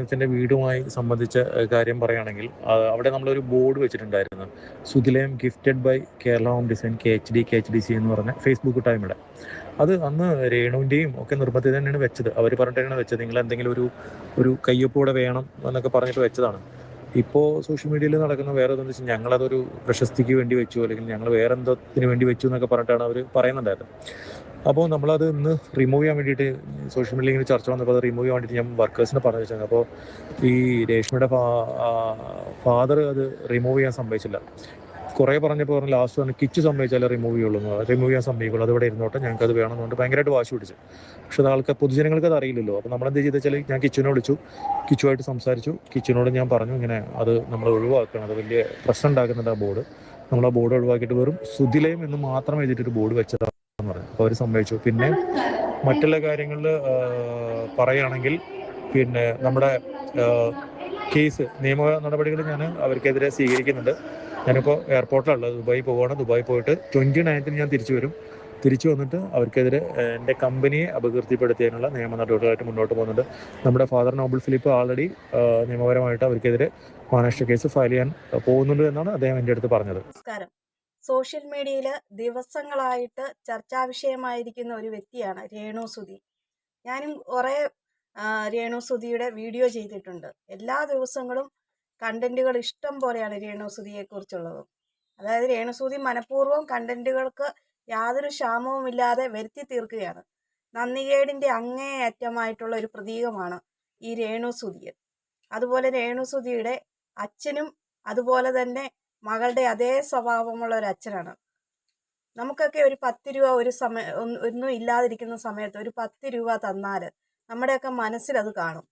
അദ്ദേഹത്തിന്റെ വീടുമായി സംബന്ധിച്ച കാര്യം പറയുകയാണെങ്കിൽ അവിടെ നമ്മളൊരു ബോർഡ് വെച്ചിട്ടുണ്ടായിരുന്നു. Suthilayam gifted by Kerala home design K H D K H D C എന്ന് പറഞ്ഞ ഫേസ്ബുക്ക് ടൈമിടെ അത് അന്ന് രേണുവിന്റെയും ഒക്കെ നിർബന്ധത്തിൽ തന്നെയാണ് വെച്ചത്. അവർ പറഞ്ഞിട്ടാണ് വെച്ചത്. നിങ്ങൾ എന്തെങ്കിലും ഒരു ഒരു കയ്യൊപ്പ് കൂടെ വേണം എന്നൊക്കെ പറഞ്ഞിട്ട് വെച്ചതാണ്. ഇപ്പോൾ സോഷ്യൽ മീഡിയയിൽ നടക്കുന്ന വേറെ എന്താണെന്ന് വെച്ചാൽ ഞങ്ങളതൊരു പ്രശസ്തിക്ക് വേണ്ടി വെച്ചു അല്ലെങ്കിൽ ഞങ്ങൾ വേറെ എന്തോത്തിന് വേണ്ടി വെച്ചു എന്നൊക്കെ പറഞ്ഞിട്ടാണ് അവർ പറയുന്നുണ്ടായിരുന്നത്. അപ്പോൾ നമ്മളത് ഇന്ന് റിമൂവ് ചെയ്യാൻ വേണ്ടിയിട്ട് സോഷ്യൽ മീഡിയയിൽ ഇങ്ങനെ ചർച്ച വന്നപ്പോൾ അത് റിമൂവ് ചെയ്യാൻ വേണ്ടിയിട്ട് ഞാൻ വർക്കേഴ്സിനെ പറഞ്ഞു വെച്ചാൽ അപ്പോൾ ഈ രേഷ്മയുടെ ഫാദർ അത് റിമൂവ് ചെയ്യാൻ സമ്മതിച്ചില്ല. കുറേ പറഞ്ഞപ്പോൾ പറഞ്ഞു ലാസ്റ്റ് പറഞ്ഞു കിച്ച് സമ്മതിച്ചാലേ റിമൂവ് ചെയ്യുള്ളൂ. റിമൂവ് ചെയ്യാൻ സമ്മതിക്കുള്ളൂ. അത് ഇവിടെ ഇരുന്നോട്ടെ. ഞങ്ങൾക്ക് അത് വേണമെന്ന് പറഞ്ഞിട്ട് ഭയങ്കരമായിട്ട് വാശി പിടിച്ചു. പക്ഷെ അത് ആൾക്ക് പൊതുജനങ്ങൾക്ക് അത് അറിയില്ലല്ലോ. അപ്പോൾ നമ്മൾ എന്ത് ചെയ്തെന്ന് വെച്ചാൽ ഞാൻ കിച്ചുവിനെ വിളിച്ചു. കിച്ചുമായിട്ട് സംസാരിച്ചു. കിച്ചുവിനോട് ഞാൻ പറഞ്ഞു ഇങ്ങനെ അത് നമ്മൾ ഒഴിവാക്കണം. അത് വലിയ പ്രശ്നം ഉണ്ടാക്കുന്നുണ്ട് ആ ബോർഡ് നമ്മൾ ആ ബോർഡ് ഒഴിവാക്കിയിട്ട് വെറും സുതിലയം എന്ന് മാത്രം എഴുതിയിട്ടൊരു ബോർഡ് വെച്ചതാന്ന് പറഞ്ഞു അപ്പോൾ അവർ സമ്മതിച്ചു. പിന്നെ മറ്റുള്ള കാര്യങ്ങളിൽ പറയുകയാണെങ്കിൽ പിന്നെ നമ്മുടെ കേസ് നിയമ നടപടികൾ ഞാൻ അവർക്കെതിരെ സ്വീകരിക്കുന്നുണ്ട്. ഞാനിപ്പോൾ എയർപോർട്ടിലുള്ളത് ദുബായി പോവുകയാണ്. ദുബായി പോയിട്ട് ട്വന്റി നയൻത്തിന് ഞാൻ തിരിച്ചു വരും. തിരിച്ചു വന്നിട്ട് അവർക്കെതിരെ എന്റെ കമ്പനിയെ അപകീർത്തിപ്പെടുത്തിയതിനുള്ള നിയമ നടപടികളായിട്ട് മുന്നോട്ട് പോകുന്നുണ്ട്. നമ്മുടെ ഫാദർ നോബിൾ ഫിലിപ്പ് ആൾറെഡി നിയമപരമായിട്ട് അവർക്കെതിരെ മാനേഷ്യ കേസ് ഫയൽ ചെയ്യാൻ പോകുന്നുണ്ട് എന്നാണ് അദ്ദേഹം എന്റെ അടുത്ത് പറഞ്ഞത്. നമസ്കാരം. സോഷ്യൽ മീഡിയയിൽ ദിവസങ്ങളായിട്ട് ചർച്ചാ വിഷയമായിരിക്കുന്ന ഒരു വ്യക്തിയാണ് രേണു സുധി. ഞാനും കുറേ രേണു സുധിയുടെ വീഡിയോ ചെയ്തിട്ടുണ്ട്. എല്ലാ ദിവസങ്ങളും കണ്ടന്റുകൾ ഇഷ്ടം പോലെയാണ് രേണു സുധിയെ കുറിച്ചുള്ളത്. അതായത് രേണു സുധി മനഃപൂർവം കണ്ടന്റുകൾക്ക് യാതൊരു ക്ഷാമവും ഇല്ലാതെ വരുത്തി തീർക്കുകയാണ്. നന്ദികേടിന്റെ അങ്ങേയറ്റമായിട്ടുള്ള ഒരു പ്രതീകമാണ് ഈ രേണു സുധിയൻ അതുപോലെ രേണു സുധിയുടെ അച്ഛനും അതുപോലെ തന്നെ മകളുടെ അതേ സ്വഭാവമുള്ള ഒരു അച്ഛനാണ്. നമുക്കൊക്കെ ഒരു പത്ത് രൂപ ഒരു സമയ ഒന്നും ഇല്ലാതിരിക്കുന്ന സമയത്ത് ഒരു പത്ത് രൂപ തന്നാൽ നമ്മുടെയൊക്കെ മനസ്സിൽ അത് കാണും.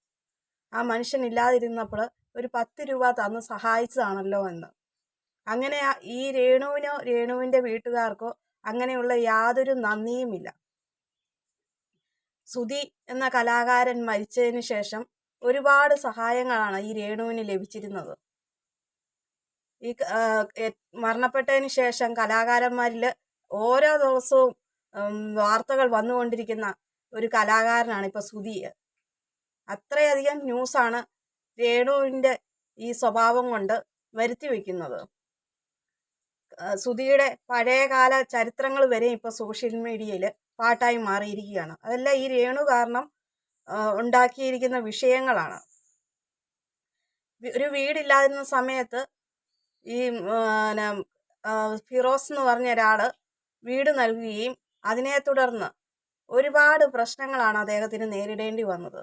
ആ മനുഷ്യൻ ഇല്ലാതിരുന്നപ്പോൾ ഒരു പത്ത് രൂപ തന്ന് സഹായിച്ചതാണല്ലോ എന്ന്. അങ്ങനെ ഈ രേണുവിനോ രേണുവിന്റെ വീട്ടുകാർക്കോ അങ്ങനെയുള്ള യാതൊരു നന്ദിയുമില്ല. സുധി എന്ന കലാകാരൻ മരിച്ചതിന് ശേഷം ഒരുപാട് സഹായങ്ങളാണ് ഈ രേണുവിന് ലഭിച്ചിരുന്നത്. ഈ മരണപ്പെട്ടതിന് ശേഷം കലാകാരന്മാരിൽ ഓരോ ദിവസവും വാർത്തകൾ വന്നുകൊണ്ടിരിക്കുന്ന ഒരു കലാകാരനാണ് ഇപ്പൊ സുധി. അത്രയധികം ന്യൂസാണ് രേണുവിന്റെ ഈ സ്വഭാവം കൊണ്ട് വരുത്തി വയ്ക്കുന്നത് സുധിയുടെ പഴയകാല ചരിത്രങ്ങൾ വരെ ഇപ്പൊ സോഷ്യൽ മീഡിയയിൽ പാട്ടായി മാറിയിരിക്കുകയാണ്. അതെല്ലാം ഈ രേണു കാരണം ഉണ്ടാക്കിയിരിക്കുന്ന വിഷയങ്ങളാണ്. ഒരു വീടില്ലാതിരുന്ന സമയത്ത് ഈ ഫിറോസ് എന്ന് പറഞ്ഞ ഒരാൾ വീട് നൽകുകയും അതിനെ തുടർന്ന് ഒരുപാട് പ്രശ്നങ്ങളാണ് അദ്ദേഹത്തിന് നേരിടേണ്ടി വന്നത്.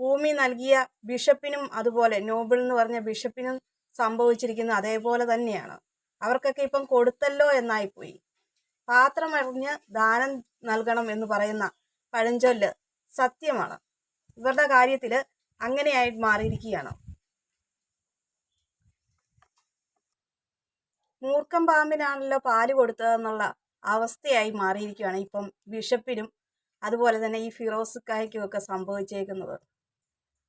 ഭൂമി നൽകിയ ബിഷപ്പിനും അതുപോലെ നോബിൾ എന്ന് പറഞ്ഞ ബിഷപ്പിനും സംഭവിച്ചിരിക്കുന്ന അതേപോലെ തന്നെയാണ്. അവർക്കൊക്കെ ഇപ്പം കൊടുത്തല്ലോ എന്നായിപ്പോയി. പാത്രം എറിഞ്ഞ് ദാനം നൽകണം എന്ന് പറയുന്ന പഴഞ്ചൊല്ല് സത്യമാണ്. ഇവരുടെ കാര്യത്തിൽ അങ്ങനെയായി മാറിയിരിക്കുകയാണ്. മൂർഖം പാമ്പിനാണല്ലോ പാൽ കൊടുത്തതെന്നുള്ള അവസ്ഥയായി മാറിയിരിക്കുകയാണ് ഇപ്പം ബിഷപ്പിനും അതുപോലെ തന്നെ ഈ ഫിറോസുക്കായ്ക്കും ഒക്കെ സംഭവിച്ചേക്കുന്നത്.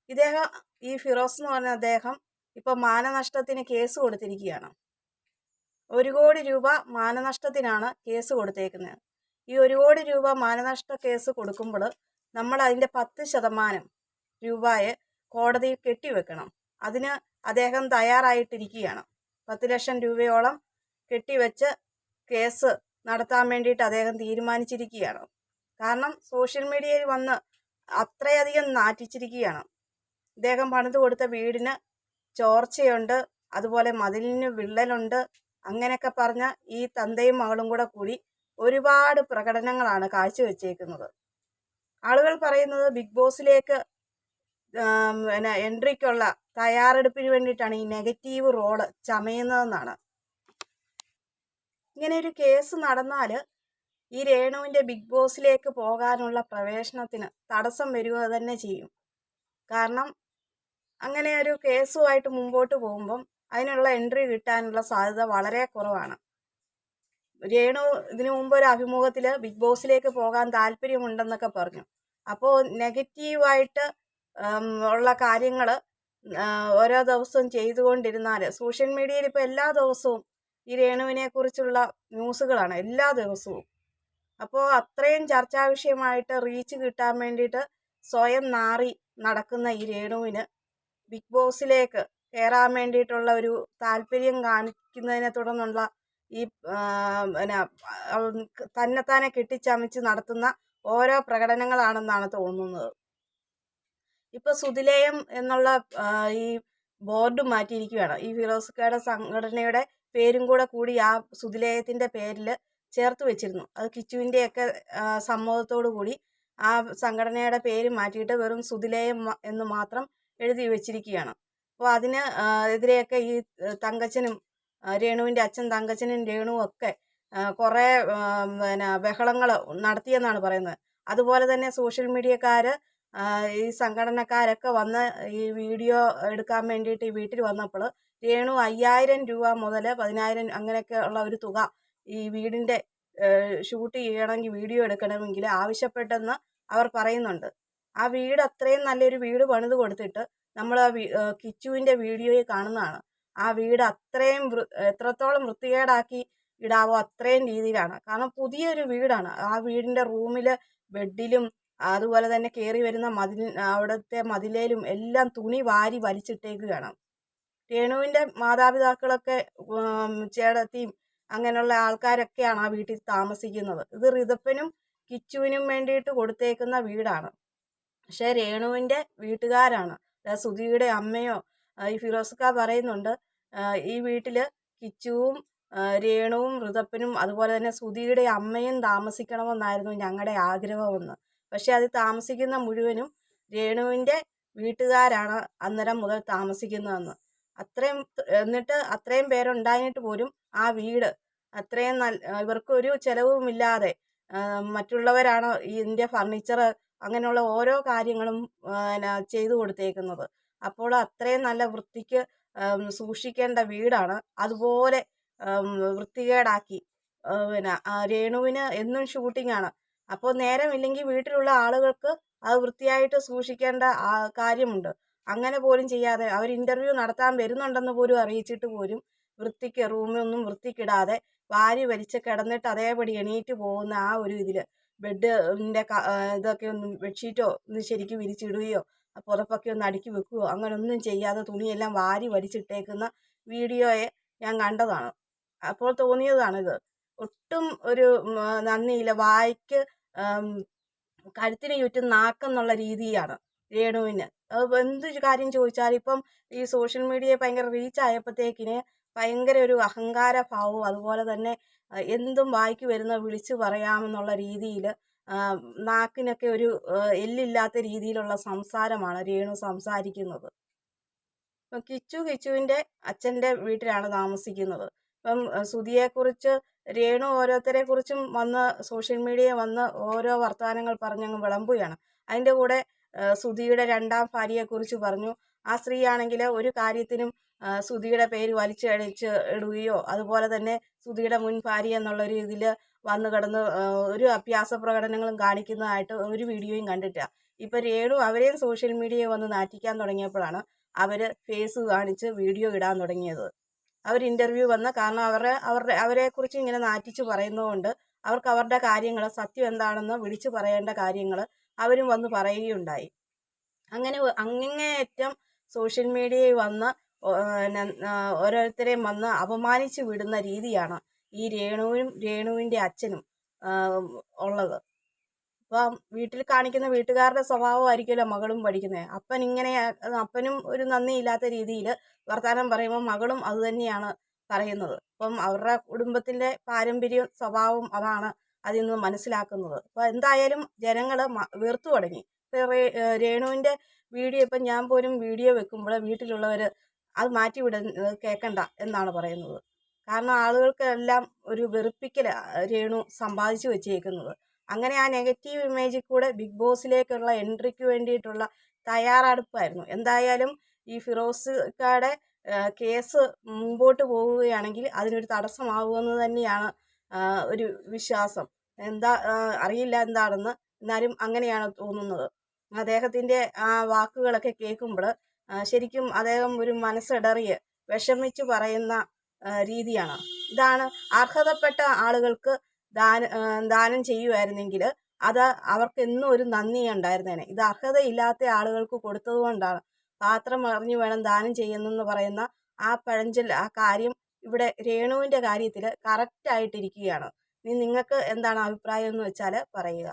ഇദ്ദേഹം ഈ ഫിറോസ് എന്ന് പറഞ്ഞ അദ്ദേഹം ഇപ്പം മാനനഷ്ടത്തിന് കേസ് കൊടുത്തിരിക്കുകയാണ്. ഒരു കോടി രൂപ മാനനഷ്ടത്തിനാണ് കേസ് കൊടുത്തേക്കുന്നത്. ഈ ഒരു കോടി രൂപ മാനനഷ്ട കേസ് കൊടുക്കുമ്പോൾ നമ്മൾ അതിന്റെ പത്ത് ശതമാനം രൂപയെ കോടതിയിൽ കെട്ടിവെക്കണം. അതിന് അദ്ദേഹം തയ്യാറായിട്ടിരിക്കുകയാണ്. പത്ത് ലക്ഷം രൂപയോളം കെട്ടിവെച്ച് കേസ് നടത്താൻ വേണ്ടിയിട്ട് അദ്ദേഹം തീരുമാനിച്ചിരിക്കുകയാണ്. കാരണം സോഷ്യൽ മീഡിയയിൽ വന്ന് അത്രയധികം നാറ്റിച്ചിരിക്കുകയാണ്. ഇദ്ദേഹം പണിത് കൊടുത്ത വീടിന് ചോർച്ചയുണ്ട് അതുപോലെ മതിലിന് വിള്ളലുണ്ട് അങ്ങനെയൊക്കെ പറഞ്ഞ ഈ തന്തയും മകളും കൂടെ കൂടി ഒരുപാട് പ്രകടനങ്ങളാണ് കാഴ്ചവെച്ചേക്കുന്നത്. ആളുകൾ പറയുന്നത് ബിഗ് ബോസിലേക്ക് പിന്നെ എൻട്രിക്കുള്ള തയ്യാറെടുപ്പിന് വേണ്ടിയിട്ടാണ് ഈ നെഗറ്റീവ് റോൾ ചമയുന്നതെന്നാണ്. ഇങ്ങനെ ഒരു കേസ് നടന്നാൽ ഈ രേണുവിന്റെ ബിഗ് ബോസിലേക്ക് പോകാനുള്ള പ്രവേശനത്തിന് തടസ്സം വരിക തന്നെ ചെയ്യും. കാരണം അങ്ങനെ ഒരു കേസുമായിട്ട് മുമ്പോട്ട് പോകുമ്പം അതിനുള്ള എൻട്രി കിട്ടാനുള്ള സാധ്യത വളരെ കുറവാണ്. രേണു ഇതിനു മുമ്പ് ഒരു അഭിമുഖത്തിൽ ബിഗ് ബോസിലേക്ക് പോകാൻ താല്പര്യമുണ്ടെന്നൊക്കെ പറഞ്ഞു. അപ്പോൾ നെഗറ്റീവായിട്ട് ഉള്ള കാര്യങ്ങൾ ഓരോ ദിവസവും ചെയ്തുകൊണ്ടിരുന്നാൽ സോഷ്യൽ മീഡിയയിൽ ഇപ്പോൾ എല്ലാ ദിവസവും ഈ രേണുവിനെ കുറിച്ചുള്ള ന്യൂസുകളാണ് എല്ലാ ദിവസവും. അപ്പോൾ അത്രയും ചർച്ചാ വിഷയമായിട്ട് റീച്ച് കിട്ടാൻ വേണ്ടിയിട്ട് സ്വയം നാറി നടക്കുന്ന ഈ രേണുവിന് ബിഗ് ബോസിലേക്ക് കയറാൻ വേണ്ടിയിട്ടുള്ള ഒരു താല്പര്യം കാണിക്കുന്നതിനെ തുടർന്നുള്ള ഈ പിന്നെ തന്നെത്താനെ കെട്ടിച്ചമച്ച് നടത്തുന്ന ഓരോ പ്രകടനങ്ങളാണെന്നാണ് തോന്നുന്നത്. ഇപ്പൊ സുതിലേയം എന്നുള്ള ഈ ബോർഡ് മാറ്റിയിരിക്കുകയാണ് ഈ ഫിറോസ്ക്കയുടെ സംഘടനയുടെ പേരും കൂടെ കൂടി ആ സുതിലേയത്തിന്റെ പേരിൽ ചേർത്ത് വെച്ചിരുന്നു. അത് കിച്ചുവിന്റെയൊക്കെ സമ്മതത്തോടു കൂടി ആ സംഘടനയുടെ പേര് മാറ്റിയിട്ട് വെറും സുതിലേയം എന്ന് മാത്രം എഴുതി വെച്ചിരിക്കുകയാണ്. അപ്പോൾ അതിന് എതിരെയൊക്കെ ഈ തങ്കച്ചനും രേണുവിന്റെ അച്ഛൻ തങ്കച്ചനും രേണുവും ഒക്കെ കുറേ പിന്നെ ബഹളങ്ങൾ നടത്തിയെന്നാണ് പറയുന്നത്. അതുപോലെ തന്നെ സോഷ്യൽ മീഡിയക്കാർ ഈ സംഘടനക്കാരൊക്കെ വന്ന് ഈ വീഡിയോ എടുക്കാൻ വേണ്ടിയിട്ട് ഈ വീട്ടിൽ വന്നപ്പോൾ രേണു അയ്യായിരം രൂപ മുതൽ പതിനായിരം അങ്ങനെയൊക്കെ ഉള്ള ഒരു തുക ഈ വീടിന്റെ ഷൂട്ട് ചെയ്യണമെങ്കിൽ വീഡിയോ എടുക്കണമെങ്കിൽ ആവശ്യപ്പെട്ടെന്ന് അവർ പറയുന്നുണ്ട്. ആ വീട് അത്രയും നല്ലൊരു വീട് പണിത് കൊടുത്തിട്ട് നമ്മൾ ആ കിച്ചുവിന്റെ വീഡിയോയിൽ കാണുന്നതാണ്. ആ വീട് അത്രയും എത്രത്തോളം വൃത്തികേടാക്കി ഇടാവോ അത്രയും രീതിയിലാണ്. കാരണം പുതിയൊരു വീടാണ്. ആ വീടിന്റെ റൂമിൽ ബെഡിലും അതുപോലെ തന്നെ കയറി വരുന്ന മതിൽ അവിടുത്തെ മതിലേലും എല്ലാം തുണി വാരി വലിച്ചിട്ടേക്കുകയാണ്. രേണുവിന്റെ മാതാപിതാക്കളൊക്കെ ചേടത്തിയും അങ്ങനെയുള്ള ആൾക്കാരൊക്കെയാണ് ആ വീട്ടിൽ താമസിക്കുന്നത്. ഇത് റിതപ്പനും കിച്ചുവിനും വേണ്ടിയിട്ട് കൊടുത്തേക്കുന്ന വീടാണ്. പക്ഷേ രേണുവിന്റെ വീട്ടുകാരാണ്. സുധിയുടെ അമ്മയോ ഈ ഫിറോസ്ക പറയുന്നുണ്ട് ഈ വീട്ടിൽ കിച്ചുവും രേണുവും ഋതപ്പനും അതുപോലെ തന്നെ സുധിയുടെ അമ്മയും താമസിക്കണമെന്നായിരുന്നു ഞങ്ങളുടെ ആഗ്രഹമെന്ന്. പക്ഷെ അത് താമസിക്കുന്ന മുഴുവനും രേണുവിന്റെ വീട്ടുകാരാണ് അന്നേരം മുതൽ താമസിക്കുന്നതെന്ന്. അത്രയും എന്നിട്ട് അത്രയും പേരുണ്ടായിട്ട് പോലും ആ വീട് അത്രയും നല്ല ഇവർക്കൊരു ചിലവുമില്ലാതെ മറ്റുള്ളവരാണ് ഇതിന്റെ ഫർണിച്ചർ അങ്ങനെയുള്ള ഓരോ കാര്യങ്ങളും ചെയ്തു കൊടുത്തേക്കുന്നത്. അപ്പോൾ അത്രയും നല്ല വൃത്തിക്ക് സൂക്ഷിക്കേണ്ട വീടാണ്. അതുപോലെ വൃത്തികേടാക്കി പിന്നെ രേണുവിന് എന്നും ഷൂട്ടിംഗ് ആണ് അപ്പോൾ നേരമില്ലെങ്കിൽ വീട്ടിലുള്ള ആളുകൾക്ക് അത് വൃത്തിയായിട്ട് സൂക്ഷിക്കേണ്ട കാര്യമുണ്ട്. അങ്ങനെ പോലും ചെയ്യാതെ അവർ ഇന്റർവ്യൂ നടത്താൻ വരുന്നുണ്ടെന്ന് പോലും അറിയിച്ചിട്ട് പോലും വൃത്തിക്ക് റൂമൊന്നും വൃത്തിക്കിടാതെ വാരി വലിച്ച് കിടന്നിട്ട് അതേപടി എണീറ്റ് പോകുന്ന ആ ഒരു ഇതിൽ ബെഡിന്റെ ഇതൊക്കെ ഒന്നും ബെഡ്ഷീറ്റോ ഒന്ന് ശരിക്കും വിരിച്ചിടുകയോ പുറപ്പൊക്കെ ഒന്ന് അടുക്കി വെക്കുകയോ അങ്ങനെ ഒന്നും ചെയ്യാതെ തുണിയെല്ലാം വാരി വലിച്ചിട്ടേക്കുന്ന വീഡിയോയെ ഞാൻ കണ്ടതാണ്. അപ്പോൾ തോന്നിയതാണിത്. ഒട്ടും ഒരു നന്ദിയില്ല. വായിക്ക് കഴുത്തിന് ചുറ്റും നാക്കെന്നുള്ള രീതിയാണ് രേണുവിന്. എന്ത് കാര്യം ചോദിച്ചാൽ ഇപ്പം ഈ സോഷ്യൽ മീഡിയ ഭയങ്കര റീച്ച് ആയപ്പോഴത്തേക്കിന് ഭയങ്കര ഒരു അഹങ്കാര ഭാവവും അതുപോലെ തന്നെ എന്തും വായിക്ക് വരുന്ന വിളിച്ചു പറയാമെന്നുള്ള രീതിയിൽ നാക്കിനൊക്കെ ഒരു എല്ലില്ലാത്ത രീതിയിലുള്ള സംസാരമാണ് രേണു സംസാരിക്കുന്നത്. കിച്ചു കിച്ചുവിന്റെ അച്ഛന്റെ വീട്ടിലാണ് താമസിക്കുന്നത്. ഇപ്പം സുധിയെക്കുറിച്ച് രേണു ഓരോരുത്തരെ കുറിച്ചും വന്ന് സോഷ്യൽ മീഡിയ വന്ന് ഓരോ വർത്തമാനങ്ങൾ പറഞ്ഞങ്ങ് വിളമ്പുകയാണ്. അതിന്റെ കൂടെ സുധിയുടെ രണ്ടാം ഭാര്യയെക്കുറിച്ച് പറഞ്ഞു. ആ സ്ത്രീയാണെങ്കിൽ ഒരു കാര്യത്തിനും സുധിയുടെ പേര് വലിച്ചടിച്ച് ഇടുകയോ അതുപോലെ തന്നെ സുധിയുടെ മുൻ ഭാര്യ എന്നുള്ള ഒരു ഇതിൽ വന്ന് കിടന്ന് ഒരു അഭ്യാസ പ്രകടനങ്ങളും കാണിക്കുന്നതായിട്ട് ഒരു വീഡിയോയും കണ്ടിട്ടില്ല. ഇപ്പോൾ രേണു അവരെയും സോഷ്യൽ മീഡിയയിൽ വന്ന് നാറ്റിക്കാൻ തുടങ്ങിയപ്പോഴാണ് അവർ ഫേസ് കാണിച്ച് വീഡിയോ ഇടാൻ തുടങ്ങിയത്. അവർ ഇന്റർവ്യൂ വന്ന് കാരണം അവരുടെ അവരുടെ അവരെക്കുറിച്ച് ഇങ്ങനെ നാറ്റിച്ച് പറയുന്നതുകൊണ്ട് അവർക്ക് അവരുടെ കാര്യങ്ങൾ സത്യം എന്താണെന്ന് വിളിച്ചു പറയേണ്ട കാര്യങ്ങൾ അവരും വന്ന് പറയുകയുണ്ടായി. അങ്ങനെ അങ്ങേയറ്റം സോഷ്യൽ മീഡിയയിൽ വന്ന് ഓരോരുത്തരെയും വന്ന് അപമാനിച്ച് വിടുന്ന രീതിയാണ് ഈ രേണുവും രേണുവിന്റെ അച്ഛനും ഉള്ളത്. അപ്പം വീട്ടിൽ കാണിക്കുന്ന വീട്ടുകാരുടെ സ്വഭാവമായിരിക്കുമല്ലോ മകളും പഠിക്കുന്നത്. അപ്പൻ ഇങ്ങനെ അപ്പനും ഒരു നന്ദിയില്ലാത്ത രീതിയിൽ വർത്തമാനം പറയുമ്പോൾ മകളും അതുതന്നെയാണ് പറയുന്നത്. അപ്പം അവരുടെ കുടുംബത്തിന്റെ പാരമ്പര്യം സ്വഭാവം അതാണ് അതിൽ നിന്ന് മനസ്സിലാക്കുന്നത്. അപ്പോൾ എന്തായാലും ജനങ്ങൾ വെറുത്തു തുടങ്ങി. രേണുവിന്റെ വീഡിയോ ഇപ്പം ഞാൻ പോലും വീഡിയോ വെക്കുമ്പോൾ വീട്ടിലുള്ളവർ അത് മാറ്റി വിട കേൾക്കണ്ട എന്നാണ് പറയുന്നത്. കാരണം ആളുകൾക്കെല്ലാം ഒരു വെറുപ്പിക്കൽ രേണു സമ്പാദിച്ചു വെച്ചേക്കുന്നത്. അങ്ങനെ ആ നെഗറ്റീവ് ഇമേജിൽ കൂടെ ബിഗ് ബോസിലേക്കുള്ള എൻട്രിക്ക് വേണ്ടിയിട്ടുള്ള തയ്യാറെടുപ്പായിരുന്നു. എന്തായാലും ഈ ഫിറോസ്ക്കാടെ കേസ് മുമ്പോട്ട് പോവുകയാണെങ്കിൽ അതിനൊരു തടസ്സമാവുമെന്ന് തന്നെയാണ് ഒരു വിശ്വാസം. എന്താ അറിയില്ല എന്താണെന്ന്. എന്നാലും അങ്ങനെയാണ് തോന്നുന്നത്. അദ്ദേഹത്തിന്റെ ആ വാക്കുകളൊക്കെ കേൾക്കുമ്പോൾ ശരിക്കും അദ്ദേഹം ഒരു മനസ്സിടറിയ വിഷമിച്ച് പറയുന്ന രീതിയാണ്. ഇതാണ് അർഹതപ്പെട്ട ആളുകൾക്ക് ദാന ദാനം ചെയ്യുമായിരുന്നെങ്കിൽ അത് അവർക്ക് എന്നും ഒരു നന്ദി ഉണ്ടായിരുന്നേനെ. ഇത് അർഹതയില്ലാത്ത ആളുകൾക്ക് കൊടുത്തത് കൊണ്ടാണ്. പാത്രം അറിഞ്ഞു വേണം ദാനം ചെയ്യുന്നെന്ന് പറയുന്ന ആ പഴഞ്ചൽ ആ കാര്യം ഇവിടെ രേണുവിന്റെ കാര്യത്തിൽ കറക്റ്റായിട്ടിരിക്കുകയാണ് ഇനി നിങ്ങൾക്ക് എന്താണ് അഭിപ്രായം എന്ന് വെച്ചാൽ പറയുക.